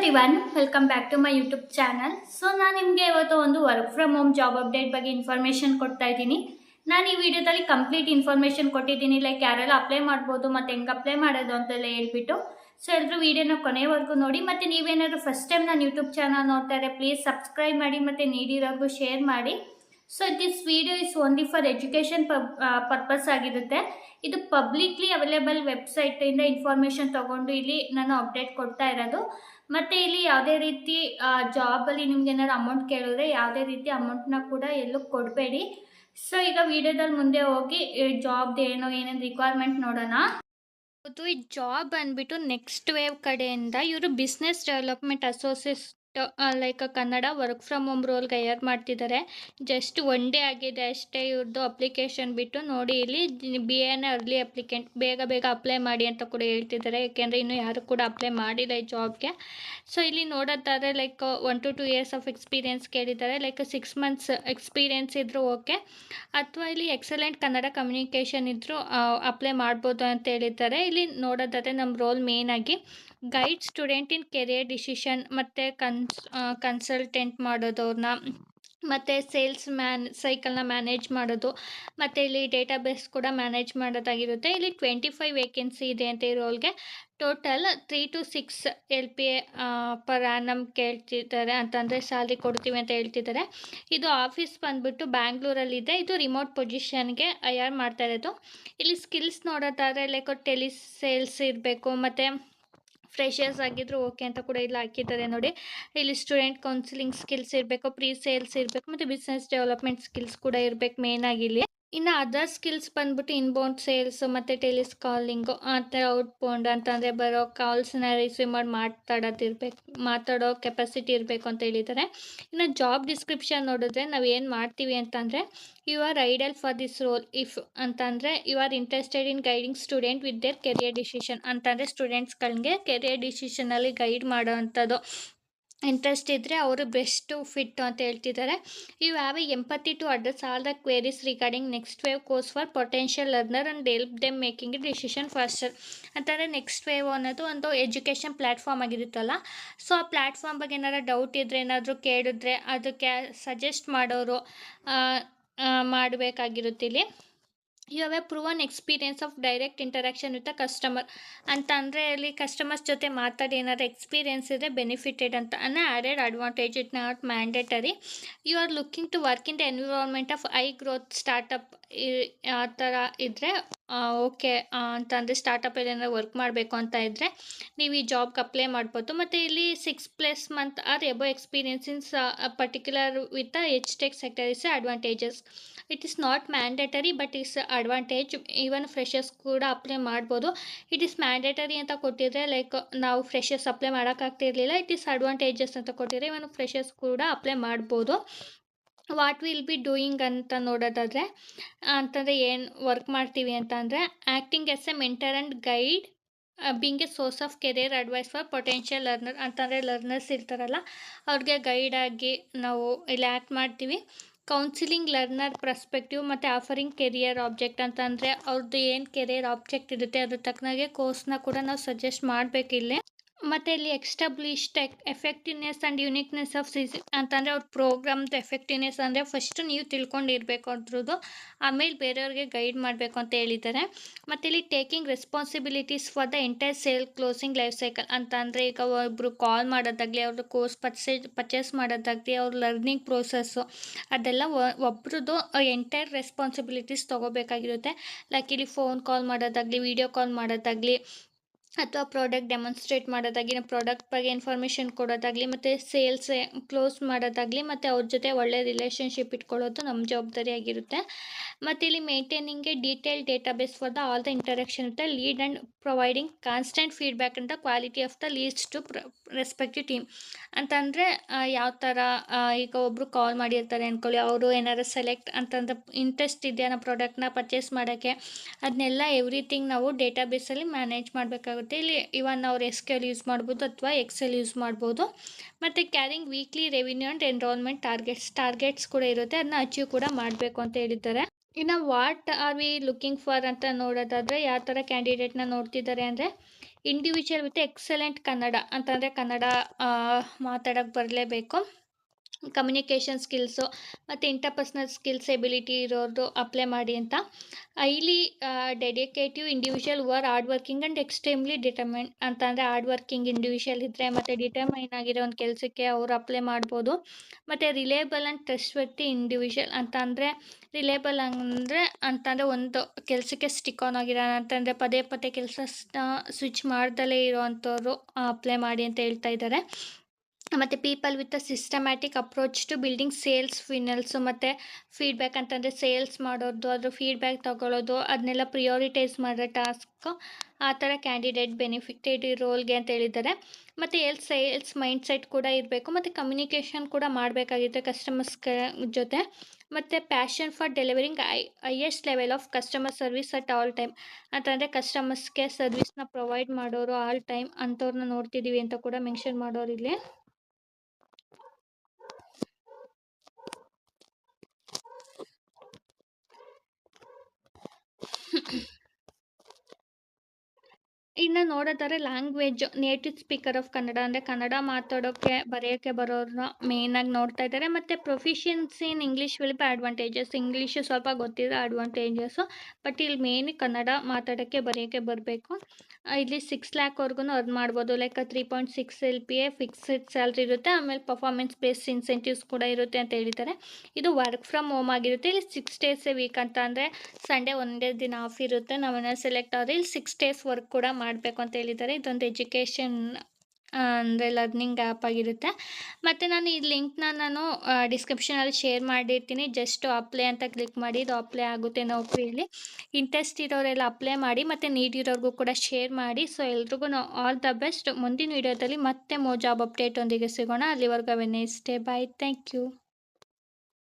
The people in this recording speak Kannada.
Everyone welcome back to my YouTube channel so ನಾನು ನಿಮಗೆ ಇವತ್ತು ಒಂದು work from home job update ಬಗ್ಗೆ ಇನ್ಫಾರ್ಮೇಷನ್ ಕೊಡ್ತಾ ಇದ್ದೀನಿ. ನಾನು ಈ ವಿಡಿಯೋದಲ್ಲಿ ಕಂಪ್ಲೀಟ್ ಇನ್ಫಾರ್ಮೇಷನ್ ಕೊಟ್ಟಿದ್ದೀನಿ. ಲೈಕ್ ಯಾರೆಲ್ಲ ಅಪ್ಲೈ ಮಾಡ್ಬೋದು, ಮತ್ತು ಹೆಂಗೆ ಅಪ್ಲೈ ಮಾಡೋದು ಅಂತೆಲ್ಲ ಹೇಳ್ಬಿಟ್ಟು. ಸೊ ಎಲ್ಲರೂ ವಿಡಿಯೋನ ಕೊನೆವರೆಗೂ ನೋಡಿ. ಮತ್ತು ನೀವೇನಾದರೂ ಫಸ್ಟ್ ಟೈಮ್ ನಾನು ಯೂಟ್ಯೂಬ್ ಚಾನಲ್ ನೋಡ್ತಾ ಇದ್ದರೆ ಪ್ಲೀಸ್ ಸಬ್ಸ್ಕ್ರೈಬ್ ಮಾಡಿ, ಮತ್ತು ನೀಡಿರೋರ್ಗು ಶೇರ್ ಮಾಡಿ. So this video is only for education purpose ಆಗಿರುತ್ತೆ. ಇದು ಪಬ್ಲಿಕ್ಲಿ ಅವೈಲೇಬಲ್ ವೆಬ್ಸೈಟಿಂದ ಇನ್ಫಾರ್ಮೇಷನ್ ತೊಗೊಂಡು ಇಲ್ಲಿ ನಾನು ಅಪ್ಡೇಟ್ ಕೊಡ್ತಾ ಇರೋದು. ಮತ್ತು ಇಲ್ಲಿ ಯಾವುದೇ ರೀತಿ ಜಾಬಲ್ಲಿ ನಿಮ್ಗೆ ಏನಾದ್ರು ಅಮೌಂಟ್ ಕೇಳಿದ್ರೆ ಯಾವುದೇ ರೀತಿ ಅಮೌಂಟ್ನ ಕೂಡ ಎಲ್ಲೂ ಕೊಡಬೇಡಿ. ಸೊ ಈಗ ವಿಡಿಯೋದಲ್ಲಿ ಮುಂದೆ ಹೋಗಿ ಜಾಬ್ ಏನೋ, ಏನೇನು ರಿಕ್ವೈರ್ಮೆಂಟ್ ನೋಡೋಣ. ಹೌದು ಈ ಜಾಬ್ ಬಂದ್ಬಿಟ್ಟು ನೆಕ್ಸ್ಟ್ ವೇವ್ ಕಡೆಯಿಂದ ಇವರು business development associate like Kannada work from home ರೋಲ್ಗೆ hire ಮಾಡ್ತಿದ್ದಾರೆ ಜಸ್ಟ್ ಒನ್ ಡೇ ಆಗಿದೆ ಅಷ್ಟೇ ಇವ್ರದ್ದು ಅಪ್ಲಿಕೇಶನ್ ಬಿಟ್ಟು ನೋಡಿ ಇಲ್ಲಿ ಬಿ ಎನ್ ಅರ್ಲಿ ಅಪ್ಲಿಕೆಂಟ್ ಬೇಗ ಬೇಗ ಅಪ್ಲೈ ಮಾಡಿ ಅಂತ ಕೂಡ ಹೇಳ್ತಿದ್ದಾರೆ ಯಾಕೆಂದರೆ ಇನ್ನೂ ಯಾರು ಕೂಡ ಅಪ್ಲೈ ಮಾಡಿಲ್ಲ ಈ ಜಾಬ್ಗೆ ಸೊ ಇಲ್ಲಿ ನೋಡೋದಾದ್ರೆ like one two two years of experience ಕೇಳಿದ್ದಾರೆ ಲೈಕ್ ಸಿಕ್ಸ್ ಮಂತ್ಸ್ ಎಕ್ಸ್ಪೀರಿಯೆನ್ಸ್ ಇದ್ದರೂ ಓಕೆ ಅಥವಾ ಇಲ್ಲಿ ಎಕ್ಸಲೆಂಟ್ ಕನ್ನಡ ಕಮ್ಯುನಿಕೇಷನ್ ಇದ್ದರೂ ಅಪ್ಲೈ ಮಾಡ್ಬೋದು ಅಂತ ಹೇಳಿದ್ದಾರೆ. ಇಲ್ಲಿ ನೋಡೋದಾದ್ರೆ ನಮ್ಮ ರೋಲ್ ಮೇನಾಗಿ guide student in career decision ಮತ್ತು ಕನ್ಸ್ ಕನ್ಸಲ್ಟೆಂಟ್ ಮಾಡೋದು ಅವ್ರನ್ನ ಮತ್ತು ಸೇಲ್ಸ್ ಮ್ಯಾನ್ ಸೈಕಲ್ನ ಮ್ಯಾನೇಜ್ ಮಾಡೋದು, ಮತ್ತು ಇಲ್ಲಿ ಡೇಟಾಬೇಸ್ ಕೂಡ ಮ್ಯಾನೇಜ್ ಮಾಡೋದಾಗಿರುತ್ತೆ. ಇಲ್ಲಿ ಟ್ವೆಂಟಿ ಫೈವ್ ವೇಕೆನ್ಸಿ ಇದೆ ಅಂತ ಈ ರೋಲ್ಗೆ total three to six L P A per annum ಕೇಳ್ತಿದ್ದಾರೆ ಅಂತಂದರೆ ಸ್ಯಾಲ್ರಿ ಕೊಡ್ತೀವಿ ಅಂತ ಹೇಳ್ತಿದ್ದಾರೆ. ಇದು ಆಫೀಸ್ ಬಂದುಬಿಟ್ಟು ಬ್ಯಾಂಗ್ಳೂರಲ್ಲಿದೆ ಇದು ರಿಮೋಟ್ ಪೊಸಿಷನ್ಗೆ ಐಆರ್ ಮಾಡ್ತಾ ಇರೋದು. ಇಲ್ಲಿ ಸ್ಕಿಲ್ಸ್ ನೋಡೋದಾದರೆ ಲೈಕ್ ಟೆಲಿ ಸೇಲ್ಸ್ ಇರಬೇಕು, ಮತ್ತು ಫ್ರೆಷರ್ಸ್ ಆಗಿದ್ರು ಓಕೆ ಅಂತ ಕೂಡ ಇಲ್ಲಿ ಹಾಕಿದ್ದಾರೆ ನೋಡಿ. ಇಲ್ಲಿ ಸ್ಟೂಡೆಂಟ್ ಕೌನ್ಸಿಲಿಂಗ್ ಸ್ಕಿಲ್ಸ್ ಇರಬೇಕು ಪ್ರೀ ಸೇಲ್ಸ್ ಇರಬೇಕು, ಮತ್ತು ಬಿಸ್ನೆಸ್ ಡೆವಲಪ್ಮೆಂಟ್ ಸ್ಕಿಲ್ಸ್ ಕೂಡ ಇರಬೇಕು ಮೇನ್ ಆಗಿ ಇಲ್ಲಿ. ಇನ್ನು ಅದರ್ ಸ್ಕಿಲ್ಸ್ ಬಂದ್ಬಿಟ್ಟು ಇನ್ಬೌಂಡ್ ಸೇಲ್ಸು ಮತ್ತು ಟೆಲಿಸ್ ಕಾಲಿಂಗು ಆ ಥರ ಔಟ್ಬೌಂಡ್ ಅಂತಂದರೆ ಬರೋ ಕಾಲ್ಸ್ನ ರಿಸೀವ್ ಮಾಡಿ ಮಾತಾಡೋದಿರ್ಬೇಕು ಮಾತಾಡೋ ಕೆಪಾಸಿಟಿ ಇರಬೇಕು ಅಂತ ಹೇಳಿದ್ದಾರೆ ಇನ್ನು ಜಾಬ್ ಡಿಸ್ಕ್ರಿಪ್ಷನ್ ನೋಡಿದ್ರೆ ನಾವು ಏನು ಮಾಡ್ತೀವಿ ಅಂತಂದರೆ you are ideal for this role if ಅಂತಂದರೆ you are interested in guiding student with their career decision ಅಂತಂದರೆ ಸ್ಟೂಡೆಂಟ್ಸ್ಗಳಿಗೆ ಕೆರಿಯರ್ ಡಿಸಿಷನಲ್ಲಿ ಗೈಡ್ ಮಾಡೋ ಅಂಥದ್ದು ಇಂಟ್ರೆಸ್ಟ್ ಇದ್ದರೆ ಅವರು ಬೆಸ್ಟು ಫಿಟ್ಟು ಅಂತ ಹೇಳ್ತಿದ್ದಾರೆ you have a empathy to address all the queries regarding next wave course for potential learner and help them making decision faster ಅಂತಂದರೆ ನೆಕ್ಸ್ಟ್ ವೇವ್ ಅನ್ನೋದು ಒಂದು ಎಜುಕೇಷನ್ ಪ್ಲ್ಯಾಟ್ಫಾರ್ಮ್ ಆಗಿರುತ್ತಲ್ಲ. ಸೊ ಆ ಪ್ಲ್ಯಾಟ್ಫಾರ್ಮ್ ಬಗ್ಗೆ ಏನಾದ್ರು ಡೌಟ್ ಇದ್ದರೆ ಏನಾದರೂ ಕೇಳಿದ್ರೆ, ಅದಕ್ಕೆ ಸಜೆಸ್ಟ್ ಮಾಡೋರು ಮಾಡಬೇಕಾಗಿರುತ್ತೆ ಇಲ್ಲಿ. You have a proven experience of direct interaction with a customer ಅಂತ ಅಂದರೆ ಅಲ್ಲಿ ಕಸ್ಟಮರ್ಸ್ ಜೊತೆ ಮಾತಾಡಿ, ಏನಾದ್ರು ಎಕ್ಸ್ಪೀರಿಯನ್ಸ್ ಇದ್ದರೆ ಬೆನಿಫಿಟೆಡ್ ಅಂತ. ಅಂದರೆ added advantage it not mandatory you are looking to work in the environment of a growth startup ಆ ಥರ ಇದ್ದರೆ ಓಕೆ ಅಂತಂದರೆ ಸ್ಟಾರ್ಟಪ್ಪಲ್ಲಿ ಏನಾದ್ರು ವರ್ಕ್ ಮಾಡಬೇಕು ಅಂತ ಇದ್ದರೆ ನೀವು ಈ ಜಾಬ್ಗೆ ಅಪ್ಲೈ ಮಾಡ್ಬೋದು. ಮತ್ತು ಇಲ್ಲಿ six plus month or above experience in particular with H tech sector is advantages it is not mandatory but is advantage even freshers ಕೂಡ ಅಪ್ಲೈ ಮಾಡ್ಬೋದು. ಇಟ್ ಈಸ್ ಮ್ಯಾಂಡೇಟರಿ ಅಂತ ಕೊಟ್ಟಿದ್ರೆ ಲೈಕ್ ನಾವು ಫ್ರೆಷರ್ಸ್ ಅಪ್ಲೈ ಮಾಡೋಕ್ಕಾಗ್ತಿರ್ಲಿಲ್ಲ ಇಟ್ ಈಸ್ ಅಡ್ವಾಂಟೇಜಸ್ ಅಂತ ಕೊಟ್ಟಿದ್ರೆ ಇವನ್ ಫ್ರೆಷರ್ಸ್ ಕೂಡ ಅಪ್ಲೈ ಮಾಡ್ಬೋದು. ವಾಟ್ ವಿಲ್ ಬಿ ಡೂಯಿಂಗ್ ಅಂತ ನೋಡೋದಾದರೆ ಅಂತಂದರೆ ಏನು ವರ್ಕ್ ಮಾಡ್ತೀವಿ ಅಂತಂದರೆ acting as a mentor and guide being a source of career advice for potential learner ಅಂತಂದರೆ ಲರ್ನರ್ಸ್ ಇರ್ತಾರಲ್ಲ, ಅವ್ರಿಗೆ ಗೈಡಾಗಿ ನಾವು ಇಲ್ಲಿ ಆ್ಯಕ್ಟ್ ಮಾಡ್ತೀವಿ. ಕೌನ್ಸಿಲಿಂಗ್ ಲರ್ನರ್ ಪ್ರಸ್ಪೆಕ್ಟಿವ್ ಮತ್ತು ಆಫರಿಂಗ್ ಕೆರಿಯರ್ ಆಬ್ಜೆಕ್ಟ್ ಅಂತಂದರೆ ಅವ್ರದ್ದು ಏನು ಕೆರಿಯರ್ ಆಬ್ಜೆಕ್ಟ್ ಇರುತ್ತೆ ಅದ್ರ ತಕ್ಕನಾಗೆ ಕೋರ್ಸ್ನ ಕೂಡ ನಾವು ಸಜೆಸ್ಟ್ ಮಾಡಬೇಕಿಲ್ಲೇ. ಮತ್ತು ಇಲ್ಲಿ establish tech effectiveness and uniqueness of ಸಿಸ್ ಅಂತಂದರೆ ಅವ್ರ ಪ್ರೋಗ್ರಾಮ್ದು ಎಫೆಕ್ಟಿವ್ನೆಸ್ ಅಂದರೆ ಫಸ್ಟ್ ನೀವು ತಿಳ್ಕೊಂಡಿರಬೇಕು ಅದ್ರದ್ದು. ಆಮೇಲೆ ಬೇರೆಯವ್ರಿಗೆ ಗೈಡ್ ಮಾಡಬೇಕು ಅಂತ ಹೇಳಿದ್ದಾರೆ. ಮತ್ತು ಇಲ್ಲಿ taking responsibilities for the entire sale closing life cycle ಅಂತಂದರೆ ಈಗ ಒಬ್ಬರು ಕಾಲ್ ಮಾಡೋದಾಗಲಿ ಅವ್ರದ್ದು ಕೋರ್ಸ್ ಪರ್ಚೇಸ್ ಪರ್ಚೇಸ್ ಮಾಡೋದಾಗಲಿ, ಅವ್ರ ಲರ್ನಿಂಗ್ ಪ್ರೋಸೆಸ್ಸು ಅದೆಲ್ಲ ಒಬ್ರದ್ದು ಎಂಟೈರ್ ರೆಸ್ಪಾನ್ಸಿಬಿಲಿಟೀಸ್ ತೊಗೋಬೇಕಾಗಿರುತ್ತೆ. ಲೈಕ್ ಇಲ್ಲಿ ಫೋನ್ ಕಾಲ್ ಮಾಡೋದಾಗಲಿ ವೀಡಿಯೋ ಕಾಲ್ ಮಾಡೋದಾಗಲಿ ಅಥವಾ ಪ್ರಾಡಕ್ಟ್ ಡೆಮಾನ್ಸ್ಟ್ರೇಟ್ ಮಾಡೋದಾಗಲಿ ಪ್ರಾಡಕ್ಟ್ ಬಗ್ಗೆ ಇನ್ಫಾರ್ಮೇಷನ್ ಕೊಡೋದಾಗಲಿ, ಮತ್ತು ಸೇಲ್ಸ್ ಕ್ಲೋಸ್ ಮಾಡೋದಾಗಲಿ, ಮತ್ತು ಅವ್ರ ಜೊತೆ ಒಳ್ಳೆ ರಿಲೇಷನ್ಶಿಪ್ ಇಟ್ಕೊಳ್ಳೋದು ನಮ್ಮ ಜವಾಬ್ದಾರಿ ಆಗಿರುತ್ತೆ. ಮತ್ತು ಇಲ್ಲಿ ಮೇಂಟೈನಿಂಗ್ಗೆ detail database for the all the interaction ಇರುತ್ತೆ. Lead and providing constant feedback ಅಂತ quality of the least to respective team ಅಂತಂದರೆ ಯಾವ ಥರ ಈಗ ಒಬ್ಬರು ಕಾಲ್ ಮಾಡಿರ್ತಾರೆ ಅಂದ್ಕೊಳ್ಳಿ ಅವರು ಏನಾರು ಸೆಲೆಕ್ಟ್ ಅಂತಂದ್ರೆ ಇಂಟ್ರೆಸ್ಟ್ ಇದೆಯಾ ನಮ್ಮ ಪ್ರಾಡಕ್ಟ್ನ ಪರ್ಚೇಸ್ ಮಾಡೋಕ್ಕೆ ಅದನ್ನೆಲ್ಲ ಎವ್ರಿಥಿಂಗ್ ನಾವು ಡೇಟಾಬೇಸಲ್ಲಿ ಮ್ಯಾನೇಜ್ ಮಾಡಬೇಕಾಗುತ್ತೆ. ಇಲ್ಲಿ ಇವನ್ ಅವ್ರು ಎಸ್ ಕ್ಯೂ ಎಲ್ ಯೂಸ್ ಮಾಡ್ಬೋದು ಅಥವಾ ಎಕ್ಸೆಲ್ ಯೂಸ್ ಮಾಡ್ಬೋದು. ಮತ್ತು carrying weekly revenue and enrollment targets targets ಕೂಡ ಇರುತ್ತೆ ಅದನ್ನ ಅಚೀವ್ ಕೂಡ ಮಾಡಬೇಕು ಅಂತ ಹೇಳಿದ್ದಾರೆ. ಇನ್ನು what are we looking for ಅಂತ ನೋಡೋದಾದರೆ ಯಾವ ಥರ ಕ್ಯಾಂಡಿಡೇಟ್ನ ನೋಡ್ತಿದ್ದಾರೆ ಅಂದರೆ ಇಂಡಿವಿಜುವಲ್ ವಿತ್ ಎಕ್ಸಲೆಂಟ್ ಕನ್ನಡ ಅಂತಂದರೆ ಕನ್ನಡ ಮಾತಾಡೋಕ್ಕೆ ಬರಲೇಬೇಕು. ಕಮ್ಯುನಿಕೇಷನ್ ಸ್ಕಿಲ್ಸು ಮತ್ತು ಇಂಟರ್ಪರ್ಸ್ನಲ್ ಸ್ಕಿಲ್ಸ್ ಎಬಿಲಿಟಿ ಇರೋದು ಅಪ್ಲೈ ಮಾಡಿ ಅಂತ. Highly dedicative individual var hard working and extremely determined ಅಂತ ಅಂದರೆ ಹಾರ್ಡ್ ವರ್ಕಿಂಗ್ ಇಂಡಿವಿಜುವಲ್ ಇದ್ದರೆ ಮತ್ತು ಡಿಟರ್ಮೈನ್ ಆಗಿರೋ ಒಂದು ಕೆಲಸಕ್ಕೆ ಅವರು ಅಪ್ಲೈ ಮಾಡ್ಬೋದು. ಮತ್ತು ರಿಲೇಬಲ್ ಆ್ಯಂಡ್ ಟ್ರಸ್ಟ್ವರ್ತಿ ಇಂಡಿವಿಜುವಲ್ ಅಂತ ಅಂದರೆ ರಿಲೇಬಲ್ ಅಂದರೆ ಅಂತಂದರೆ ಒಂದು ಕೆಲಸಕ್ಕೆ ಸ್ಟಿಕ್ ಆನ್ ಆಗಿರೋ ಅಂತಂದರೆ ಪದೇ ಪದೇ ಕೆಲಸ ಸ್ವಿಚ್ ಮಾಡ್ದಲೇ ಇರೋವಂಥವ್ರು ಅಪ್ಲೈ ಮಾಡಿ ಅಂತ ಹೇಳ್ತಾ ಇದ್ದಾರೆ. ಮತ್ತು people with a systematic approach to building sales funnels ಮತ್ತು ಫೀಡ್ಬ್ಯಾಕ್ ಅಂತಂದರೆ ಸೇಲ್ಸ್ ಮಾಡೋದು ಅದ್ರ ಫೀಡ್ಬ್ಯಾಕ್ ತಗೊಳ್ಳೋದು ಅದನ್ನೆಲ್ಲ ಪ್ರಿಯೋರಿಟೈಸ್ ಮಾಡೋ ಟಾಸ್ಕ್ ಆ ಥರ ಕ್ಯಾಂಡಿಡೇಟ್ ಬೆನಿಫಿಟೆಡ್ ರೋಲ್ಗೆ ಅಂತ ಹೇಳಿದ್ದಾರೆ. ಮತ್ತು ಎಲ್ ಸೇಲ್ಸ್ ಮೈಂಡ್ ಸೆಟ್ ಕೂಡ ಇರಬೇಕು, ಮತ್ತು ಕಮ್ಯುನಿಕೇಷನ್ ಕೂಡ ಮಾಡಬೇಕಾಗಿರುತ್ತೆ ಕಸ್ಟಮರ್ಸ್ ಜೊತೆ. ಮತ್ತು passion for delivering a highest level of customer service at all time ಅಂತಂದರೆ ಕಸ್ಟಮರ್ಸ್ಗೆ ಸರ್ವಿಸ್ನ ಪ್ರೊವೈಡ್ ಮಾಡೋರು ಆಲ್ ಟೈಮ್ ಅಂಥವ್ರನ್ನ ನೋಡ್ತಿದ್ದೀವಿ ಅಂತ ಕೂಡ ಮೆನ್ಷನ್ ಮಾಡೋರು ಇಲ್ಲಿ ಇನ್ನು ನೋಡೋದಾದ್ರೆ language, native speaker of Kannada, ಅಂದರೆ ಕನ್ನಡ ಮಾತಾಡೋಕ್ಕೆ ಬರೆಯೋಕ್ಕೆ ಬರೋರನ್ನ ಆಗಿ ನೋಡ್ತಾ ಇದ್ದಾರೆ. ಮತ್ತು proficiency in English will be advantages English ಸ್ವಲ್ಪ ಗೊತ್ತಿರೋ ಅಡ್ವಾಂಟೇಜಸ್ಸು ಬಟ್ ಇಲ್ಲಿ ಮೇನ್ ಕನ್ನಡ ಮಾತಾಡೋಕ್ಕೆ ಬರೆಯೋಕ್ಕೆ ಬರಬೇಕು. ಇಲ್ಲಿ ಸಿಕ್ಸ್ ಲ್ಯಾಕ್ವರೆಗೂ ಅರ್ನ್ ಮಾಡ್ಬೋದು. Like three point six L P A fixed salary ಇರುತ್ತೆ. ಆಮೇಲೆ ಪರ್ಫಾರ್ಮೆನ್ಸ್ ಬೇಸ್ ಇನ್ಸೆಂಟಿವ್ಸ್ ಕೂಡ ಇರುತ್ತೆ ಅಂತ ಹೇಳಿದ್ದಾರೆ. ಇದು ವರ್ಕ್ ಫ್ರಮ್ ಹೋಮ್ ಆಗಿರುತ್ತೆ. ಇಲ್ಲಿ ಸಿಕ್ಸ್ ಡೇಸ್ ಎ ವೀಕ್ ಅಂತ ಅಂದರೆ ಸಂಡೇ ಒಂದೇ ದಿನ ಆಫ್ ಇರುತ್ತೆ. ನಾವೇನಾದ್ರು ಸೆಲೆಕ್ಟ್ ಆದರೆ ಇಲ್ಲಿ ಸಿಕ್ಸ್ ಡೇಸ್ ವರ್ಕ್ ಕೂಡ ಮಾಡಬೇಕು ಅಂತ ಹೇಳಿದ್ದಾರೆ. ಇದೊಂದು ಎಜುಕೇಷನ್ ಅಂದರೆ ಲರ್ನಿಂಗ್ ಆ್ಯಪ್ ಆಗಿರುತ್ತೆ. ಮತ್ತು ನಾನು ಈ ಲಿಂಕ್ನ ನಾನು ಡಿಸ್ಕ್ರಿಪ್ಷನಲ್ಲಿ ಶೇರ್ ಮಾಡಿರ್ತೀನಿ. ಜಸ್ಟ್ ಅಪ್ಲೈ ಅಂತ ಕ್ಲಿಕ್ ಮಾಡಿ, ಇದು ಅಪ್ಲೈ ಆಗುತ್ತೆ ನೌಕರಿಯಲ್ಲಿ ಇಂಟ್ರೆಸ್ಟ್ ಇರೋರೆಲ್ಲ ಅಪ್ಲೈ ಮಾಡಿ, ಮತ್ತು ನೀಡಿರೋರ್ಗೂ ಕೂಡ ಶೇರ್ ಮಾಡಿ. ಸೊ ಎಲ್ರಿಗೂ ಆಲ್ ದ ಬೆಸ್ಟ್ ಮುಂದಿನ ವೀಡಿಯೋದಲ್ಲಿ ಮತ್ತೆ ಮೋ ಜಾಬ್ ಅಪ್ಡೇಟ್ ಒಂದಿಗೆ ಸಿಗೋಣ. ಅಲ್ಲಿವರೆಗೂ ಸ್ಟೇ ಬಾಯ್ ಥ್ಯಾಂಕ್ ಯು